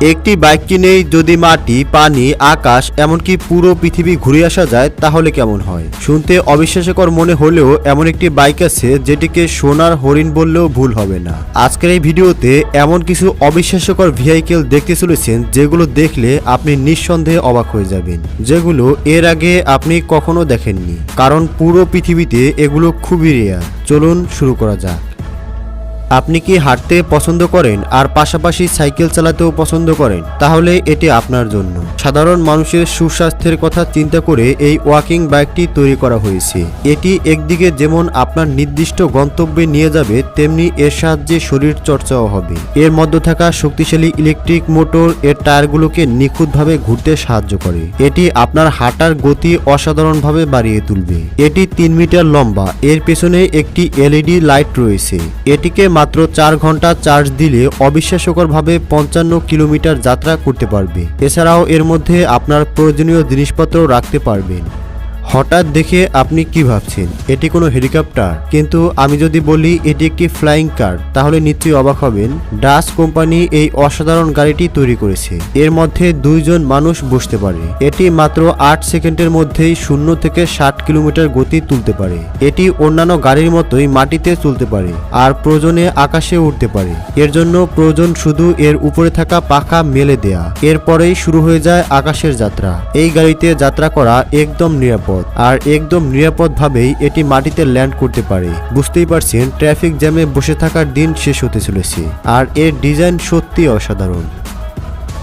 একটি বাইক কিনেই যদি মাটি, পানি, আকাশ, এমনকি পুরো পৃথিবী ঘুরে আসা যায়, তাহলে কেমন হয়? শুনতে অবিশ্বাসকর মনে হলেও এমন একটি বাইক আছে, যেটিকে সোনার হরিণ বললেও ভুল হবে না। আজকের এই ভিডিওতে এমন কিছু অবিশ্বাসকর ভেহিকেল দেখতে চলেছেন, যেগুলো দেখলে আপনি নিঃসন্দেহে অবাক হয়ে যাবেন। যেগুলো এর আগে আপনি কখনো দেখেননি, কারণ পুরো পৃথিবীতে এগুলো খুবই রেয়ার চলুন শুরু করা যাক। আপনি কি হাঁটতে পছন্দ করেন আর পাশাপাশি সাইকেল চালাতেও পছন্দ করেন? তাহলে এটি আপনার জন্য। সাধারণ মানুষের সুস্বাস্থ্যের কথা চিন্তা করে এই ওয়াকিং বাইকটি তৈরি করা হয়েছে। এটি একদিকে যেমন আপনার নির্দিষ্ট গন্তব্যে নিয়ে যাবে, তেমনি এর সাহায্যে শরীর চর্চাও হবে। এর মধ্যে থাকা শক্তিশালী ইলেকট্রিক মোটর এর টায়ারগুলোকে নিখুঁতভাবে ঘুরতে সাহায্য করে। এটি আপনার হাঁটার গতি অসাধারণভাবে বাড়িয়ে তুলবে। এটি তিন মিটার লম্বা। এর পেছনে একটি এলইডি লাইট রয়েছে। এটিকে মাত্র চার ঘণ্টা চার্জ দিলে অবিশ্বাস্যকরভাবে পঞ্চান্ন কিলোমিটার যাত্রা করতে পারবে। এছাড়াও এর মধ্যে আপনার প্রয়োজনীয় জিনিসপত্র রাখতে পারবেন। হঠাৎ দেখে আপনি কি ভাবছেন? এটি কোনো হেলিকপ্টার। কিন্তু আমি যদি বলি, এটি একটি ফ্লাইং কার, তাহলে নিশ্চয়ই অবাক হবেন। ডাস কোম্পানি এই অসাধারণ গাড়িটি তৈরি করেছে। এর মধ্যে দুইজন মানুষ বসতে পারে। এটি মাত্র আট সেকেন্ডের মধ্যেই শূন্য থেকে ষাট কিলোমিটার গতি তুলতে পারে। এটি অন্যান্য গাড়ির মতোই মাটিতে চলতে পারে আর প্রয়োজনে আকাশে উঠতে পারে। এর জন্য প্রয়োজন শুধু এর উপরে থাকা পাখা মেলে দেয়া। এরপরেই শুরু হয়ে যায় আকাশের যাত্রা। এই গাড়িতে যাত্রা করা একদম নিরাপদ। আর একদম নিরাপদভাবেই এটি মাটিতে ল্যান্ড করতে পারে। বুঝতেই পারছেন, ট্রাফিক জ্যামে বসে থাকার দিন শেষ হতে চলেছে। আর এর ডিজাইন সত্যি অসাধারণ।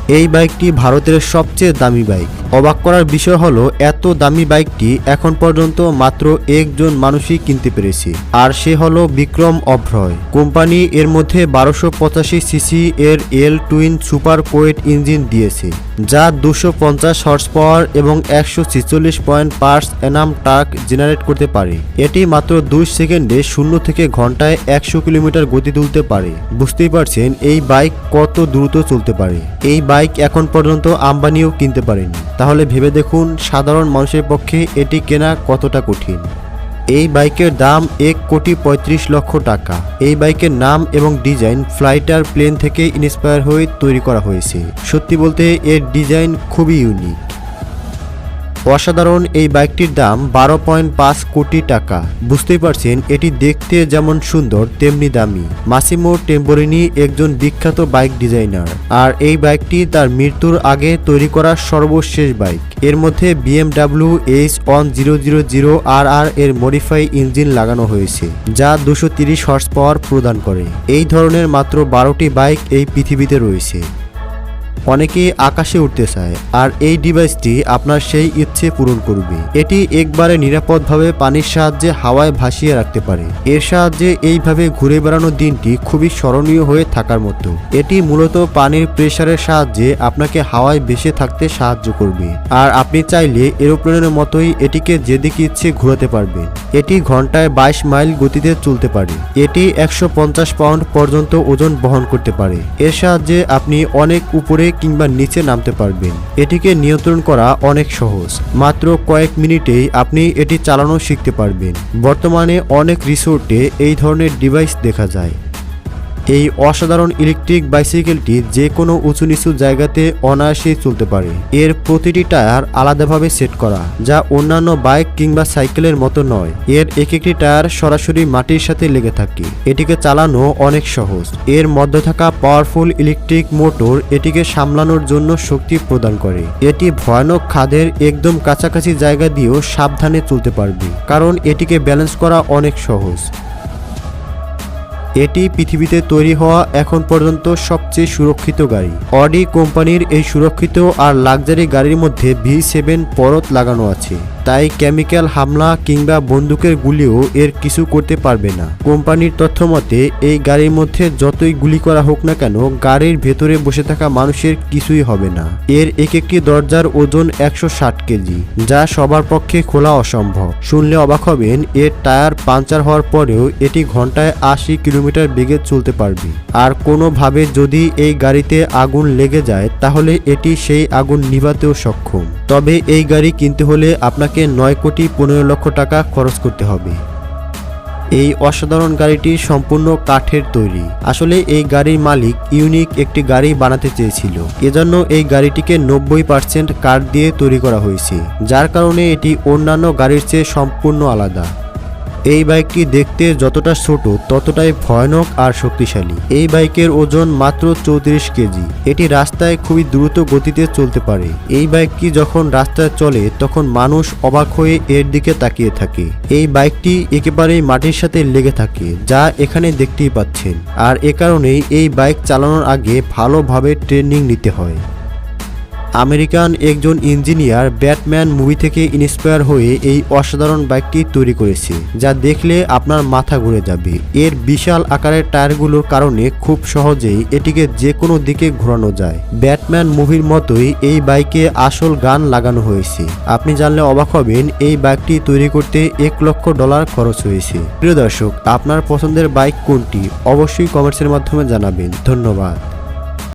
এই বাইকটি ভারতের সবচেয়ে দামি বাইক। অবাক করার বিষয় হলো, এত দামি বাইকটি এখন পর্যন্ত মাত্র একজন মানুষই কিনতে পেরেছে, আর সে হলো বিক্রম অভ্রয়। কোম্পানি এর মধ্যে বারোশো পঁচাশি সিসি এর L twin super quiet engine দিয়েছে, যা দুশো পঞ্চাশ হর্স পাওয়ার এবং একশো ছেচল্লিশ পয়েন্ট পার্স এনাম টাক জেনারেট করতে পারে। এটি মাত্র দুই সেকেন্ডে শূন্য থেকে ঘন্টায় একশো কিলোমিটার গতি তুলতে পারে। বুঝতেই পারছেন, এই বাইক কত দ্রুত চলতে পারে। এই বাইক এখন পর্যন্ত আম্বানিও কিনতে পারেনি। তাহলে ভেবে দেখুন, সাধারণ মানুষের পক্ষে এটি কেনা কতটা কঠিন। এই বাইকের দাম এক কোটি পঁয়ত্রিশ লক্ষ টাকা। এই বাইকের নাম এবং ডিজাইন ফ্লাইটার প্লেন থেকে ইন্সপায়ার হয়ে তৈরি করা হয়েছে। সত্যি বলতে, এর ডিজাইন খুবই ইউনিক অসাধারণ এই বাইকটির দাম বারো পয়েন্ট পাঁচ কোটি টাকা। বুঝতেই পারছেন, এটি দেখতে যেমন সুন্দর, তেমনি দামি। মাসিমো টেম্বোরিনি একজন বিখ্যাত বাইক ডিজাইনার। আর এই বাইকটি তার মৃত্যুর আগে তৈরি করা সর্বশেষ বাইক। এর মধ্যে BMW H one zero zero zero R R এর মডিফাই ইঞ্জিন লাগানো হয়েছে, যা দুশো তিরিশ হর্স পাওয়ার প্রদান করে। এই ধরনের মাত্র বারোটি বাইক এই পৃথিবীতে রয়েছে। অনেকেই আকাশে উঠতে চায়, আর এই ডিভাইসটি আপনার সেই ইচ্ছে পূরণ করবে। এটি একবারে নিরাপদভাবে পানির সাহায্যে হাওয়ায় ভাসিয়ে রাখতে পারে। এর সাহায্যে এইভাবে ঘুরে বেড়ানোর দিনটি খুবই স্মরণীয় হয়ে থাকার মতো। এটি মূলত পানির প্রেসারের সাহায্যে আপনাকে হাওয়ায় ভেসে থাকতে সাহায্য করবে। আর আপনি চাইলে এরোপ্লেনের মতোই এটিকে যেদিকে ইচ্ছে ঘোরাতে পারবেন এটি ঘন্টায় বাইশ মাইল গতিতে চলতে পারে। এটি একশো পঞ্চাশ পাউন্ড পর্যন্ত ওজন বহন করতে পারে। এর সাহায্যে আপনি অনেক উপরে কিংবা নিচে নামতে পারবেন। এটিকে নিয়ন্ত্রণ করা অনেক সহজ। মাত্র কয়েক মিনিটেই আপনি এটি চালানো শিখতে পারবেন। বর্তমানে অনেক রিসোর্টে এই ধরনের ডিভাইস দেখা যায়। এই অসাধারণ ইলেকট্রিক বাইসাইকেলটি যে কোনো উঁচু নিচু জায়গাতে অনায়াসেই চলতে পারে। এর প্রতিটি টায়ার আলাদাভাবে সেট করা, যা অন্যান্য বাইক কিংবা সাইকেলের মতো নয়। এর এক একটি টায়ার সরাসরি মাটির সাথে লেগে থাকে। এটিকে চালানো অনেক সহজ। এর মধ্যে থাকা পাওয়ারফুল ইলেকট্রিক মোটর এটিকে সামলানোর জন্য শক্তি প্রদান করে। এটি ভয়ানক খাদের একদম কাছাকাছি জায়গা দিয়েও সাবধানে চলতে পারবে, কারণ এটিকে ব্যালেন্স করা অনেক সহজ। এটি পৃথিবীতে তৈরি হওয়া এখন পর্যন্ত সবচেয়ে সুরক্ষিত গাড়ি। অডি কোম্পানির এই সুরক্ষিত আর লাক্সারি গাড়ির মধ্যে ভি সেভেন পরত লাগানো আছে। তাই কেমিক্যাল হামলা কিংবা বন্দুকের গুলিও এর কিছু করতে পারবে না। কোম্পানির তথ্য মতে এই গাড়ির মধ্যে যতই গুলি করা হোক না কেন, গাড়ির ভেতরে বসে থাকা মানুষের কিছুই হবে না। এর এক একটি দরজার ওজন একশো ষাট কেজি, যা সবার পক্ষে খোলা অসম্ভব। শুনলে অবাক হবেন, এর টায়ার পাঞ্চার হওয়ার পরেও এটি ঘন্টায় আশি কিলোমিটার বেগে চলতে পারবে। আর কোনোভাবে যদি এই গাড়িতে আগুন লেগে যায়, তাহলে এটি সেই আগুন নিভাতেও সক্ষম। তবে এই গাড়ি কিনতে হলে আপনাকে নয় কোটি পনেরো লক্ষ টাকা খরচ করতে হবে। এই অসাধারণ গাড়িটি সম্পূর্ণ কাঠের তৈরি। আসলে এই গাড়ির মালিক ইউনিক একটি গাড়ি বানাতে চেয়েছিল। এজন্য এই গাড়িটিকে নব্বই পার্সেন্ট কাঠ দিয়ে তৈরি করা হয়েছে, যার কারণে এটি অন্যান্য গাড়ির চেয়ে সম্পূর্ণ আলাদা। এই বাইকটি দেখতে যতটা ছোট, ততটাই ভয়ানক আর শক্তিশালী। এই বাইকের ওজন মাত্র চৌত্রিশ কেজি। এটি রাস্তায় খুবই দ্রুত গতিতে চলতে পারে। এই বাইকটি যখন রাস্তায় চলে, তখন মানুষ অবাক হয়ে এর দিকে তাকিয়ে থাকে। এই বাইকটি একেবারেই মাটির সাথে লেগে থাকে, যা এখানে দেখতেই পাচ্ছেন। আর এ কারণেই এই বাইক চালানোর আগে ভালোভাবে ট্রেনিং নিতে হয়। আমেরিকান একজন ইঞ্জিনিয়ার ব্যাটম্যান মুভি থেকে ইন্সপায়ার হয়ে এই অসাধারণ বাইকটি তৈরি করেছে, যা দেখলে আপনার মাথা ঘুরে যাবে। এর বিশাল আকারের টায়ারগুলোর কারণে খুব সহজেই এটিকে যে কোনো দিকে ঘোরানো যায়। ব্যাটম্যান মুভির মতোই এই বাইকে আসল গান লাগানো হয়েছে। আপনি জানলে অবাক হবেন, এই বাইকটি তৈরি করতে এক লক্ষ ডলার খরচ হয়েছে। প্রিয় দর্শক, আপনার পছন্দের বাইক কোনটি? অবশ্যই কমেন্টসের মাধ্যমে জানাবেন। ধন্যবাদ।